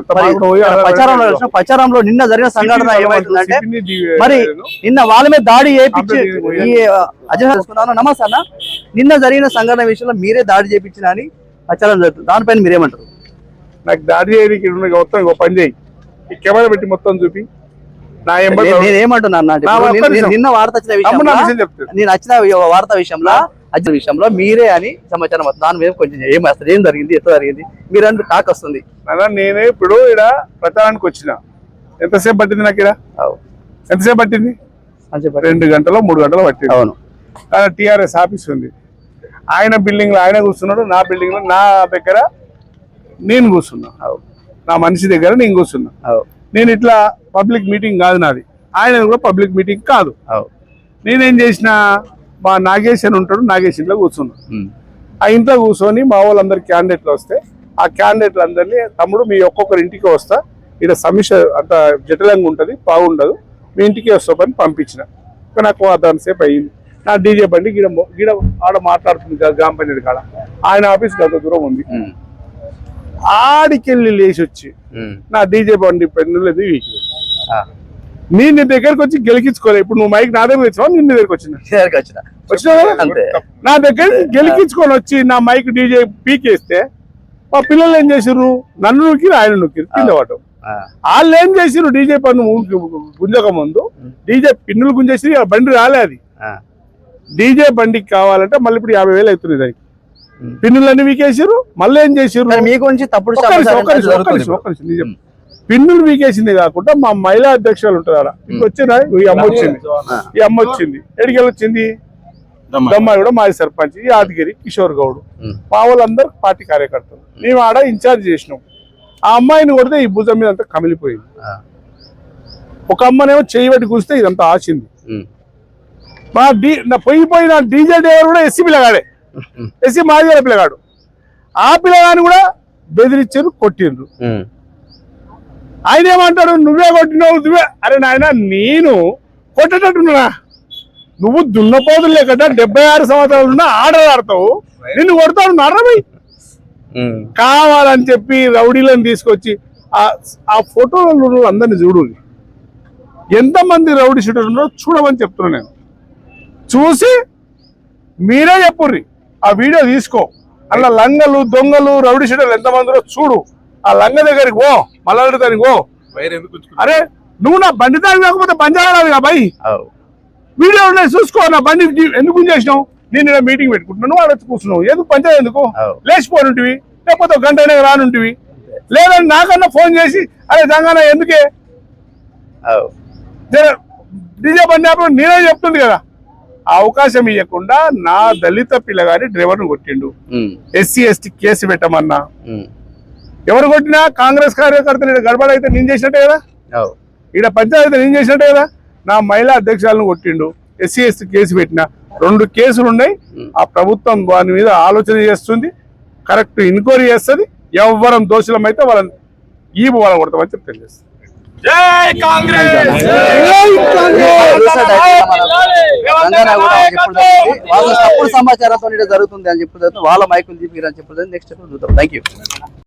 ప్రచారంలో ప్రచారంలో నిన్న జరిగిన సంఘటన ఏమైతుందంటే మరి నిన్న వాళ్ళ మీద దాడి చేయించి ఈ అజయ్ నమస్తే అన్న. నిన్న జరిగిన సంఘటన విషయంలో మీరే దాడి చేయించిన అని ప్రచారం జరుగుతుంది. దానిపైన మీరేమంటారు? నాకు దాడి చేయడానికి మొత్తం ఒక పని చేయి. ఈ కెమెరా పెట్టి మొత్తం చూపి. నా ఎంబడి నేను- నేను ఏమంటున్నా అన్న? అంటే నా ఇప్పుడు ఒక్క నిన్న- వార్త వచ్చిన విషయం నేను వచ్చిన వార్త విషయంలో వచ్చిన విషయంలో మీరే అని సమాచారం వస్తుంది. దాని మీద కొంచెం ఏం అసలు ఏం జరిగింది? ఎట్లా జరిగింది? మీరు అంటే టాక్ వస్తుంది. నాన్న నేనే ఇప్పుడు ఇక్కడ ప్రచారానికి వచ్చిన. ఎంతసేపు పట్టింది నాకు ఇక్కడ. ఎంతసేపు పట్టింది? రెండు గంటలు మూడు గంటలు పట్టింది. అవును. కానీ టిఆర్ఎస్ ఆఫీస్ ఉంది. ఆయన బిల్డింగ్లో ఆయన కూర్చున్నాడు నా బిల్డింగ్లో నా దగ్గర నేను కూర్చున్నా. నా మనిషి దగ్గర నేను కూర్చున్నా. నేను ఇట్లా పబ్లిక్ మీటింగ్ కాదు నాది. ఆయన కూడా పబ్లిక్ మీటింగ్ కాదు. నేనేం చేసిన మా నాగేష్ అని ఉంటాడు నాగేష్ ఇంట్లో కూర్చున్నా ఉమ్. ఆ ఇంట్లో కూర్చొని మా వాళ్ళందరు క్యాండిడేట్లు వస్తే ఆ క్యాండిడేట్లు అందరినీ తమ్ముడు మీ ఒక్కొక్కరి ఇంటికి వస్తా ఇక్కడ సమస్య అంత జటిలంగా ఉంటుంది బాగుండదు మీ ఇంటికి వస్తామని పంపించిన ఇంకా నాకు దాని సేపు అయ్యింది నా డీజే బండి గీడ గీడ ఆడ మాట్లాడుతుంది పంచాయతీ కాడ ఆయన ఆఫీస్ గత దూరం ఉంది. ఆడికెళ్ళి లేచి వచ్చి. నా డీజే బండి పెన్నులేదు వీకి. నేను నీ దగ్గరకు వచ్చి గెలికించుకోలే. ఇప్పుడు నువ్వు మైక్ నా దగ్గర వచ్చావు నేను నీ దగ్గరకు వచ్చిన? దగ్గరికి వచ్చిన. వచ్చినావు? కదా? అంతే. నా దగ్గర గెలికించుకొని వచ్చి నా మైక్ డీజే పీకేస్తే మా పిల్లలు ఏం చేసిర్రు? నన్ను నొక్కిరు ఆయన నొక్కిరు కింద. వాళ్ళు ఏం చేసిర్రు? డీజే పన్ను గుంజక ముందు డీజే పిన్నులు గుంజేసి బండి రాలే అది. డీజే బండికి కావాలంటే మళ్ళీ ఇప్పుడు యాభై వేలు అవుతుంది దానికి. పిన్నులన్నీ వీకేసిర్రు మళ్ళీ ఏం చేసిర్రు? కానీ మీ గురించి తప్పుడు నిజం. పిన్నులు వీకేసింది కాకుండా మా మహిళా అధ్యక్షులు ఉంటారు ఆడ. వచ్చిన ఈ అమ్మ వచ్చింది. ఈ అమ్మ వచ్చింది. ఎడికెళ్ళి వచ్చింది దమ్మాయి. కూడా మాజీ సర్పంచ్ యాదగిరి కిషోర్ గౌడ్. మా వాళ్ళందరూ పార్టీ కార్యకర్తలు. మేము ఆడ ఇన్ఛార్జ్ చేసినాం. ఆ అమ్మాయిని కొడితే ఈ భుజం మీద అంతా కమిలిపోయింది. ఒక అమ్మనేమో చేయి పట్టి కూస్తే ఇదంతా ఆచింది. మా డీ నా పోయిపోయిన డీజే డ్రైవర్ కూడా ఎస్సీ పిల్లగాడే. ఎస్సీ మాజీ పిల్లగాడు. ఆ పిల్లగాని కూడా బెదిరించారు కొట్టిండ్రు. ఆయన ఏమంటాడు? నువ్వే కొట్టినావు నువ్వే. అరే నాయన నేను కొట్టేటట్టున్నా నువ్వు దున్నపోతులు లేకుండా డెబ్బై ఆరు సంవత్సరాలు ఉన్నా ఆటలు ఆడతావు. నిన్ను కొడతాడు నర్రమై. కావాలని చెప్పి రౌడీలను తీసుకొచ్చి ఆ ఆ ఫోటోలు అందరిని చూడు. ఎంతమంది రౌడీ షూటర్ ఉన్నారో చూడమని చెప్తున్నా నేను. చూసి మీరే చెప్పుర్రి. ఆ వీడియో తీసుకో. అలా లంగలు దొంగలు రౌడీ షూటర్లు ఎంతమంది ఉన్నారో చూడు. ఆ లంగ దగ్గరికి పో మల్లడి దానికి పో అరే నువ్వు నా బండి దాని కాకపోతే బంజారావి కా బాయ్ అవు. వీడియో ఉన్నాయి చూసుకో నా బండి ఎందుకు చేసినావు? నేను మీటింగ్ పెట్టుకుంటున్నాను నువ్వు ఆడ కూర్చున్నావు. ఎందుకు పంచాయతీ ఎందుకు. లేచిపోనుంటివి లేకపోతే గంట అయినా రానుంటివి. లేదని నాకన్నా ఫోన్ చేసి అరే సంగాన ఎందుకే? డీజే బండి ఆపడం నేనే చెప్తుంది కదా. ఆ అవకాశం ఇవ్వకుండా నా దళిత పిల్లగాని డ్రైవర్ను కొట్టిండు. ఎస్సీ ఎస్టీ కేసు పెట్టమన్నా. ఎవరు కొట్టినా కాంగ్రెస్ కార్యకర్తలు గడబడ అయితే నేను చేసినట్టే కదా. ఈడ పంచాయతీ నేను చేసినట్టే కదా? నా మహిళా అధ్యక్షులను కొట్టిండు ఎస్సీ ఎస్టీ కేసు పెట్టిన. రెండు కేసులు ఉన్నాయి. ఆ ప్రభుత్వం వాని మీద ఆలోచన చేస్తుంది. కరెక్ట్ ఎంక్వైరీ చేస్తుంది. ఎవ్వరం దోషులం అయితే వాళ్ళని ఈ వాళ్ళ కొడతామని చెప్పి తెలియజేస్తుంది. తప్పుడు సమాచారంతో జరుగుతుంది అని చెప్పి వాళ్ళ మైకులు తీపి అని చెప్పి నెక్స్ట్ చూద్దాం. Thank you